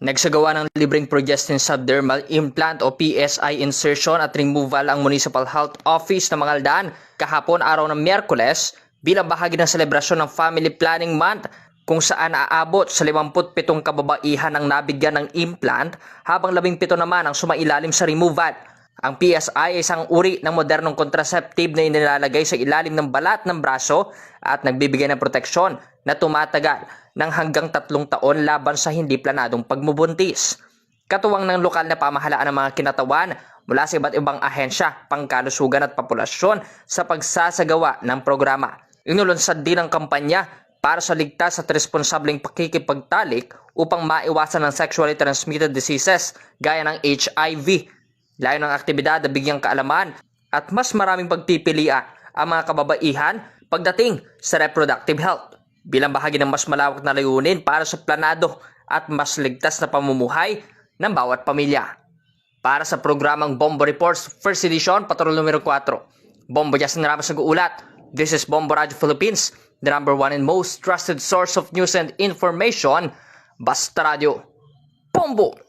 Nagsagawa ng libreng progestin subdermal implant o PSI insertion at removal ang Municipal Health Office ng Mangaldan kahapon araw ng Miyerkules bilang bahagi ng selebrasyon ng Family Planning Month kung saan aabot sa 57 kababaihan ang nabigyan ng implant habang 17 naman ang sumailalim sa removal. Ang PSI ay isang uri ng modernong contraceptive na inilalagay sa ilalim ng balat ng braso at nagbibigay ng proteksyon na tumatagal ng hanggang tatlong taon laban sa hindi planadong pagmubuntis. Katuwang ng lokal na pamahalaan ng mga kinatawan mula sa iba't ibang ahensya, pangkalusugan at populasyon sa pagsasagawa ng programa. Inulunsad din ang kampanya para sa ligtas at responsableng pakikipagtalik upang maiwasan ang sexually transmitted diseases gaya ng HIV. Layo ng aktibidad na bigyang kaalaman at mas maraming pagpipilian ang mga kababaihan pagdating sa reproductive health bilang bahagi ng mas malawak na layunin para sa planado at mas ligtas na pamumuhay ng bawat pamilya. Para sa programang Bombo Reports First Edition, patrol numero 4. Bombo Justin Ramos nag-uulat. This is Bombo Radio Philippines, the number one and most trusted source of news and information. Basta Radio. Bombo!